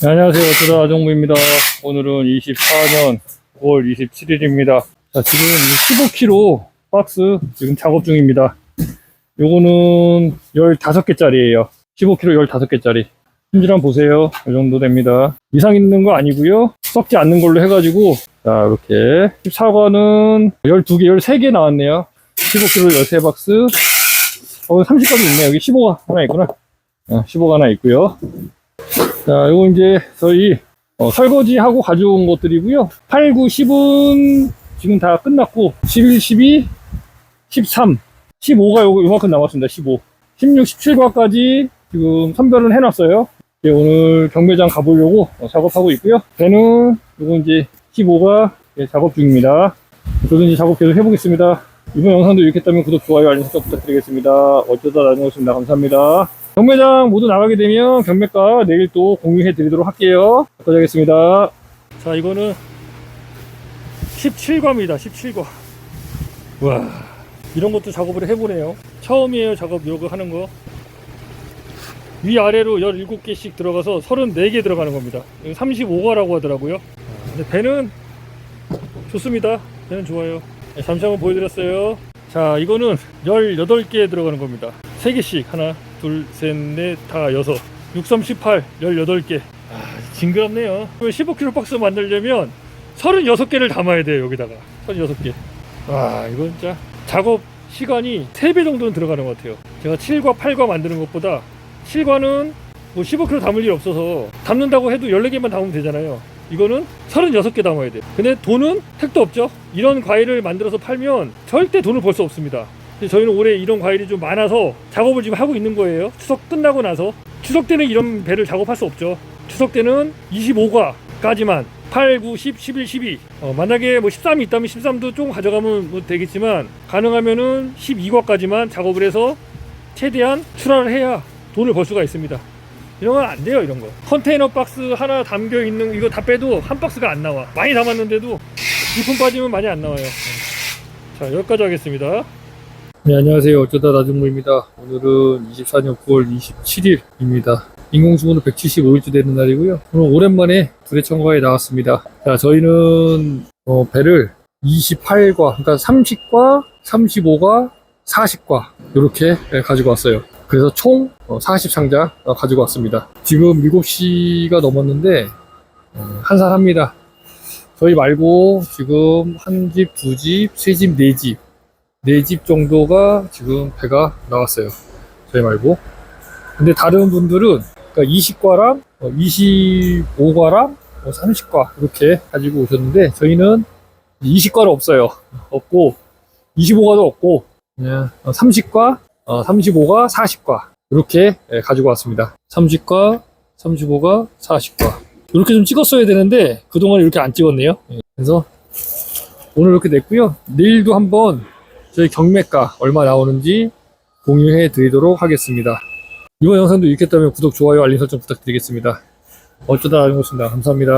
네, 안녕하세요. 어쩌다 아정무입니다. 오늘은 24년 9월 27일입니다. 자, 지금 15kg 박스 지금 작업 중입니다. 요거는 15개짜리예요. 15kg 15개짜리. 품질 한번 보세요. 이 정도 됩니다. 이상 있는 거 아니고요. 썩지 않는 걸로 해가지고 자, 이렇게 14관은 12개, 13개 나왔네요. 15kg 13박스. 어, 30가지 있네. 여기 15가 하나 있구나. 어, 15가 하나 있고요. 자, 요거 이제 저희 어, 설거지하고 가져온 것들이고요. 8, 9, 10은 지금 다 끝났고 11, 12, 13, 15가 요거 요만큼 남았습니다. 15. 16, 17과까지 지금 선별을 해놨어요. 이제 오늘 경매장 가보려고 어, 작업하고 있고요. 배는 요거 이제 15가 예, 작업 중입니다. 저도 이제 작업 계속 해보겠습니다. 이번 영상도 유익했다면 구독, 좋아요, 알림 설정 부탁드리겠습니다. 어쩌다 나누었습니다. 감사합니다. 경매장 모두 나가게 되면 경매가 내일 또 공유해 드리도록 할게요. 하겠습니다. 자, 이거는 17과입니다. 17과. 와, 이런 것도 작업을 해보네요. 처음이에요. 작업 요거 하는 거. 위아래로 17개씩 들어가서 34개 들어가는 겁니다. 35과라고 하더라고요. 근데 배는 좋습니다. 배는 좋아요. 네, 잠시 한번 보여드렸어요. 자, 이거는 18개 들어가는 겁니다. 3개씩. 하나, 둘, 셋, 넷, 다, 여섯. 6, 3, 18, 18개. 아, 징그럽네요. 15kg 박스 만들려면 36개를 담아야 돼요, 여기다가. 36개. 와, 이건 진짜 작업 시간이 3배 정도는 들어가는 것 같아요. 제가 7과, 8과 만드는 것보다 7과는 뭐 15kg 담을 일 없어서 담는다고 해도 14개만 담으면 되잖아요. 이거는 36개 담아야 돼요. 근데 돈은 택도 없죠. 이런 과일을 만들어서 팔면 절대 돈을 벌 수 없습니다. 저희는 올해 이런 과일이 좀 많아서 작업을 지금 하고 있는 거예요. 추석 끝나고 나서. 추석 때는 이런 배를 작업할 수 없죠. 추석 때는 25과까지만 8, 9, 10, 11, 12. 어, 만약에 뭐 13이 있다면 13도 좀 가져가면 뭐 되겠지만 가능하면은 12과까지만 작업을 해서 최대한 출하를 해야 돈을 벌 수가 있습니다. 이런 건 안 돼요, 이런 거. 컨테이너 박스 하나 담겨 있는 이거 다 빼도 한 박스가 안 나와. 많이 담았는데도 이품 빠지면 많이 안 나와요. 자, 여기까지 하겠습니다. 네, 안녕하세요. 어쩌다 나중무입니다. 오늘은 24년 9월 27일입니다. 인공수분은 175일째 되는 날이고요. 오늘 오랜만에 두레청과에 나왔습니다. 자, 저희는 어, 배를 28과, 그러니까 30과, 35과, 40과 이렇게 가지고 왔어요. 그래서 총 40상자 가지고 왔습니다. 지금 7시가 넘었는데 어, 한산합니다. 저희 말고 지금 한 집, 두 집, 세 집, 네 집, 네 집 정도가 지금 배가 나왔어요. 저희 말고. 근데 다른 분들은 그러니까 20과랑 25과랑 30과 이렇게 가지고 오셨는데 저희는 20과는 없어요. 없고 25과도 없고 그냥 30과, 35과, 40과 이렇게 예, 가지고 왔습니다. 30과, 35과, 40과 이렇게 좀 찍었어야 되는데 그동안 이렇게 안 찍었네요. 예, 그래서 오늘 이렇게 냈고요. 내일도 한번 저희 경매가 얼마 나오는지 공유해 드리도록 하겠습니다. 이번 영상도 유익했다면 구독, 좋아요, 알림 설정 부탁드리겠습니다. 어쩌다 알고 있습니다. 감사합니다.